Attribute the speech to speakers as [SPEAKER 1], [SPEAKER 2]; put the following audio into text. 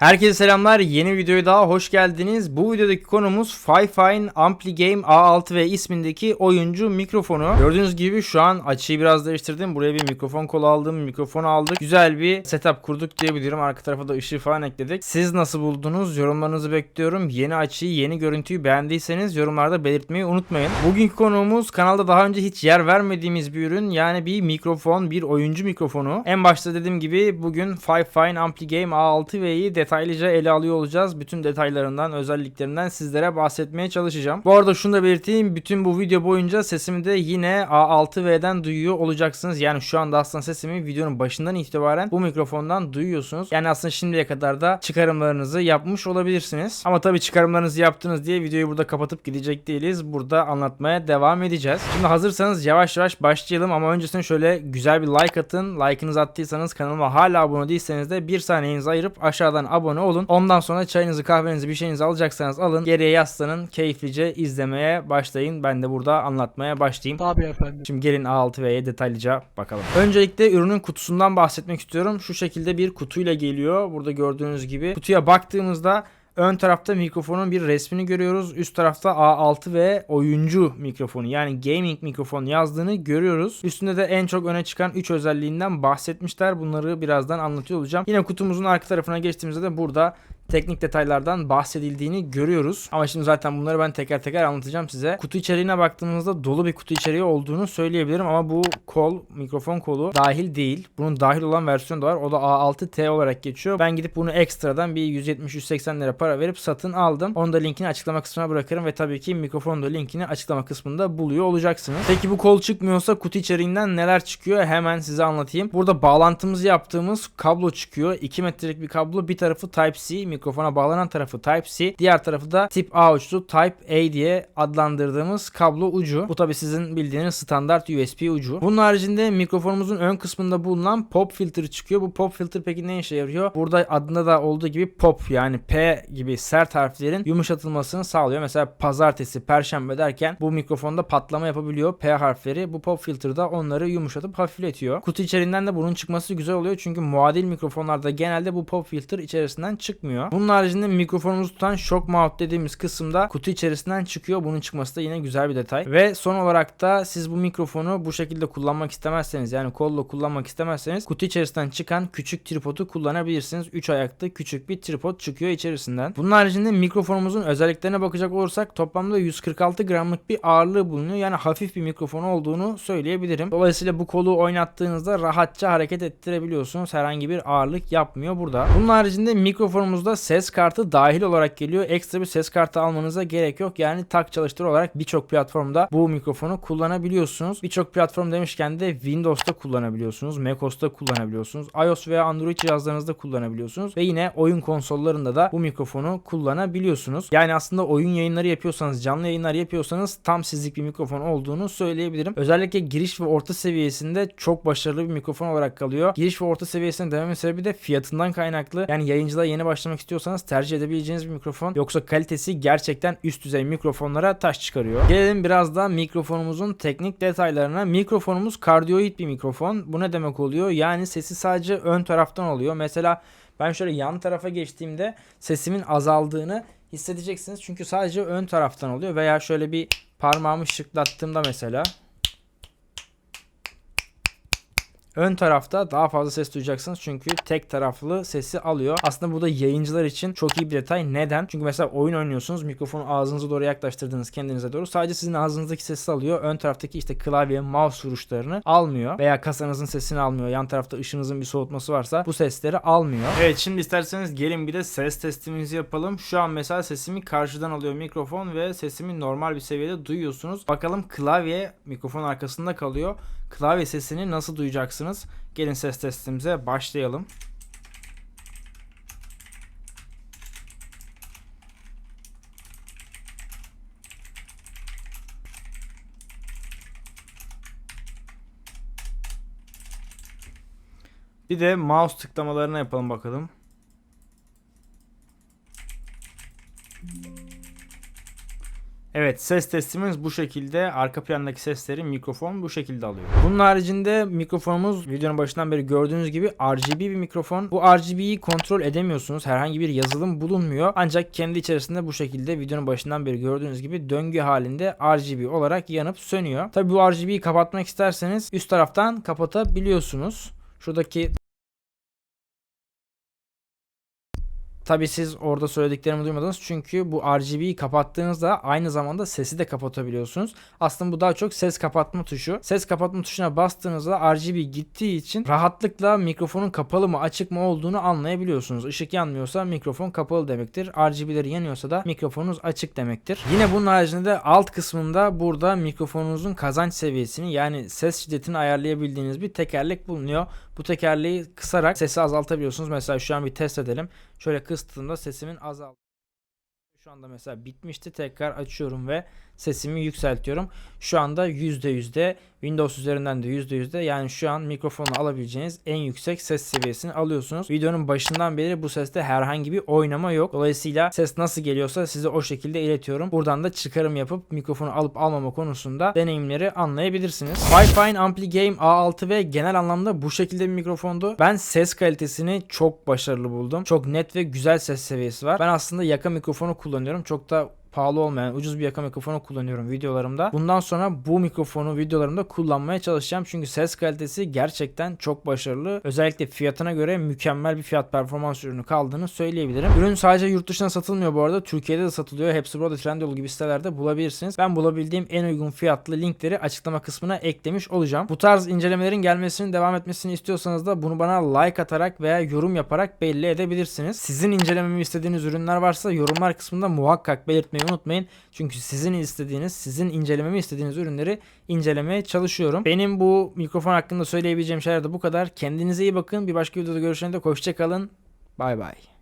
[SPEAKER 1] Herkese selamlar. Yeni videoya daha hoş geldiniz. Bu videodaki konumuz Fifine Ampligame A6V ismindeki oyuncu mikrofonu. Gördüğünüz gibi şu an açıyı biraz değiştirdim. Buraya bir mikrofon kolu aldım, mikrofon aldık. Güzel bir setup kurduk diyebilirim. Arka tarafa da ışığı falan ekledik. Siz nasıl buldunuz? Yorumlarınızı bekliyorum. Yeni açıyı, yeni görüntüyü beğendiyseniz yorumlarda belirtmeyi unutmayın. Bugünkü konuğumuz kanalda daha önce hiç yer vermediğimiz bir ürün. Yani bir mikrofon, bir oyuncu mikrofonu. En başta dediğim gibi bugün Fifine Ampligame A6V'yi detaylıca ele alıyor olacağız. Bütün detaylarından, özelliklerinden sizlere bahsetmeye çalışacağım. Bu arada şunu da belirteyim. Bütün bu video boyunca sesimi de yine A6V'den duyuyor olacaksınız. Yani şu anda aslında sesimi videonun başından itibaren bu mikrofondan duyuyorsunuz. Yani aslında şimdiye kadar da çıkarımlarınızı yapmış olabilirsiniz. Ama tabii çıkarımlarınızı yaptınız diye videoyu burada kapatıp gidecek değiliz. Burada anlatmaya devam edeceğiz. Şimdi hazırsanız yavaş yavaş başlayalım ama öncesinde şöyle güzel bir like atın. Like'ınızı attıysanız kanalıma hala abone değilseniz de bir saniyenizi ayırıp aşağıdan abone olun. Ondan sonra çayınızı kahvenizi bir şeyinizi alacaksanız alın. Geriye yaslanın. Keyiflice izlemeye başlayın. Ben de burada anlatmaya başlayayım.
[SPEAKER 2] Tabii efendim.
[SPEAKER 1] Şimdi gelin A6V'ye detaylıca bakalım. Öncelikle ürünün kutusundan bahsetmek istiyorum. Şu şekilde bir kutuyla geliyor. Burada gördüğünüz gibi. Kutuya baktığımızda Ön tarafta mikrofonun bir resmini görüyoruz. Üst tarafta A6 ve oyuncu mikrofonu yani gaming mikrofon yazdığını görüyoruz. Üstünde de en çok öne çıkan 3 özelliğinden bahsetmişler. Bunları birazdan anlatıyor olacağım. Yine kutumuzun arka tarafına geçtiğimizde de burada teknik detaylardan bahsedildiğini görüyoruz. Ama şimdi zaten bunları ben teker teker anlatacağım size. Kutu içeriğine baktığımızda dolu bir kutu içeriği olduğunu söyleyebilirim ama bu kol, mikrofon kolu dahil değil. Bunun dahil olan versiyonu da var. O da A6T olarak geçiyor. Ben gidip bunu ekstradan bir 170-180 lira para verip satın aldım. Onu da linkini açıklama kısmına bırakırım ve tabii ki mikrofon da linkini açıklama kısmında buluyor olacaksınız. Peki bu kol çıkmıyorsa kutu içeriğinden neler çıkıyor? Hemen size anlatayım. Burada bağlantımızı yaptığımız kablo çıkıyor. 2 metrelik bir kablo. Bir tarafı Type-C, mikrofona bağlanan tarafı Type-C. Diğer tarafı da tip A uçlu Type-A diye adlandırdığımız kablo ucu. Bu tabi sizin bildiğiniz standart USB ucu. Bunun haricinde mikrofonumuzun ön kısmında bulunan pop filtre çıkıyor. Bu pop filtre peki ne işe yarıyor? Burada adında da olduğu gibi pop yani P gibi sert harflerin yumuşatılmasını sağlıyor. Mesela pazartesi, perşembe derken bu mikrofonda patlama yapabiliyor. P harfleri bu pop filter'da onları yumuşatıp hafifletiyor. Kutu içerisinden de bunun çıkması güzel oluyor. Çünkü muadil mikrofonlarda genelde bu pop filter içerisinden çıkmıyor. Bunun haricinde mikrofonumuzu tutan shock mount dediğimiz kısımda kutu içerisinden çıkıyor. Bunun çıkması da yine güzel bir detay. Ve son olarak da siz bu mikrofonu bu şekilde kullanmak istemezseniz yani kolla kullanmak istemezseniz kutu içerisinden çıkan küçük tripodu kullanabilirsiniz. 3 ayaklı küçük bir tripod çıkıyor içerisinden. Bunun haricinde mikrofonumuzun özelliklerine bakacak olursak toplamda 146 gramlık bir ağırlığı bulunuyor. Yani hafif bir mikrofon olduğunu söyleyebilirim. Dolayısıyla bu kolu oynattığınızda rahatça hareket ettirebiliyorsunuz. Herhangi bir ağırlık yapmıyor burada. Bunun haricinde mikrofonumuzda ses kartı dahil olarak geliyor. Ekstra bir ses kartı almanıza gerek yok. Yani tak çalıştır olarak birçok platformda bu mikrofonu kullanabiliyorsunuz. Birçok platform demişken de Windows'ta kullanabiliyorsunuz. macOS'ta kullanabiliyorsunuz. iOS veya Android cihazlarınızda kullanabiliyorsunuz. Ve yine oyun konsollarında da bu mikrofonu kullanabiliyorsunuz. Yani aslında oyun yayınları yapıyorsanız, canlı yayınlar yapıyorsanız tam sizlik bir mikrofon olduğunu söyleyebilirim. Özellikle giriş ve orta seviyesinde çok başarılı bir mikrofon olarak kalıyor. Giriş ve orta seviyesinde dememin sebebi de fiyatından kaynaklı. Yani yayıncılığa yeni başlamak istiyorsanız tercih edebileceğiniz bir mikrofon. Yoksa kalitesi gerçekten üst düzey mikrofonlara taş çıkarıyor. Gelelim biraz da mikrofonumuzun teknik detaylarına. Mikrofonumuz kardioid bir mikrofon. Bu ne demek oluyor? Yani sesi sadece ön taraftan oluyor. Mesela ben şöyle yan tarafa geçtiğimde sesimin azaldığını hissedeceksiniz. Çünkü sadece ön taraftan oluyor. Veya şöyle bir parmağımı şıklattığımda mesela Ön tarafta daha fazla ses duyacaksınız çünkü tek taraflı sesi alıyor. Aslında bu da yayıncılar için çok iyi bir detay. Neden? Çünkü mesela oyun oynuyorsunuz. Mikrofonu ağzınıza doğru yaklaştırdınız kendinize doğru. Sadece sizin ağzınızdaki sesi alıyor. Ön taraftaki işte klavye, mouse vuruşlarını almıyor. Veya kasanızın sesini almıyor. Yan tarafta ışınızın bir soğutması varsa bu sesleri almıyor. Evet şimdi isterseniz gelin bir de ses testimizi yapalım. Şu an mesela sesimi karşıdan alıyor mikrofon ve sesimi normal bir seviyede duyuyorsunuz. Bakalım klavye mikrofon arkasında kalıyor. Klavye sesini nasıl duyacaksınız? Gelin ses testimize başlayalım. Bir de mouse tıklamalarını yapalım bakalım. Evet ses testimiz bu şekilde. Arka plandaki sesleri mikrofon bu şekilde alıyor. Bunun haricinde mikrofonumuz videonun başından beri gördüğünüz gibi RGB bir mikrofon. Bu RGB'yi kontrol edemiyorsunuz. Herhangi bir yazılım bulunmuyor. Ancak kendi içerisinde bu şekilde videonun başından beri gördüğünüz gibi döngü halinde RGB olarak yanıp sönüyor. Tabi bu RGB'yi kapatmak isterseniz üst taraftan kapatabiliyorsunuz. Şuradaki Tabi siz orada söylediklerimi duymadınız çünkü bu RGB'yi kapattığınızda aynı zamanda sesi de kapatabiliyorsunuz. Aslında bu daha çok ses kapatma tuşu. Ses kapatma tuşuna bastığınızda RGB gittiği için rahatlıkla mikrofonun kapalı mı açık mı olduğunu anlayabiliyorsunuz. Işık yanmıyorsa mikrofon kapalı demektir. RGB'leri yanıyorsa da mikrofonunuz açık demektir. Yine bunun haricinde de alt kısmında burada mikrofonunuzun kazanç seviyesini yani ses şiddetini ayarlayabildiğiniz bir tekerlek bulunuyor. Bu tekerleği kısarak sesi azaltabiliyorsunuz. Mesela şu an bir test edelim. Şöyle kıstığımda sesimin azal. Şu anda mesela bitmişti. Tekrar açıyorum ve sesimi yükseltiyorum. Şu anda %yüzde Windows üzerinden de %yüzde yani şu an mikrofonu alabileceğiniz en yüksek ses seviyesini alıyorsunuz. Videonun başından beri bu seste herhangi bir oynama yok. Dolayısıyla ses nasıl geliyorsa size o şekilde iletiyorum. Buradan da çıkarım yapıp mikrofonu alıp almama konusunda deneyimleri anlayabilirsiniz. Wi-Fi Ampli Game A6 ve genel anlamda bu şekilde bir mikrofondu. Ben ses kalitesini çok başarılı buldum. Çok net ve güzel ses seviyesi var. Ben aslında yaka mikrofonu kullanıyorum. Çok da pahalı olmayan ucuz bir yaka mikrofonu kullanıyorum videolarımda. Bundan sonra bu mikrofonu videolarımda kullanmaya çalışacağım. Çünkü ses kalitesi gerçekten çok başarılı. Özellikle fiyatına göre mükemmel bir fiyat performans ürünü kaldığını söyleyebilirim. Ürün sadece yurt dışına satılmıyor bu arada. Türkiye'de de satılıyor. Hepsi burada Trendyol gibi sitelerde bulabilirsiniz. Ben bulabildiğim en uygun fiyatlı linkleri açıklama kısmına eklemiş olacağım. Bu tarz incelemelerin gelmesini devam etmesini istiyorsanız da bunu bana like atarak veya yorum yaparak belli edebilirsiniz. Sizin incelememi istediğiniz ürünler varsa yorumlar kısmında muhakkak belirtmeyi unutmayın. Çünkü sizin istediğiniz, sizin incelememi istediğiniz ürünleri incelemeye çalışıyorum. Benim bu mikrofon hakkında söyleyebileceğim şeyler de bu kadar. Kendinize iyi bakın. Bir başka videoda görüşene dek hoşçakalın. Bay bay.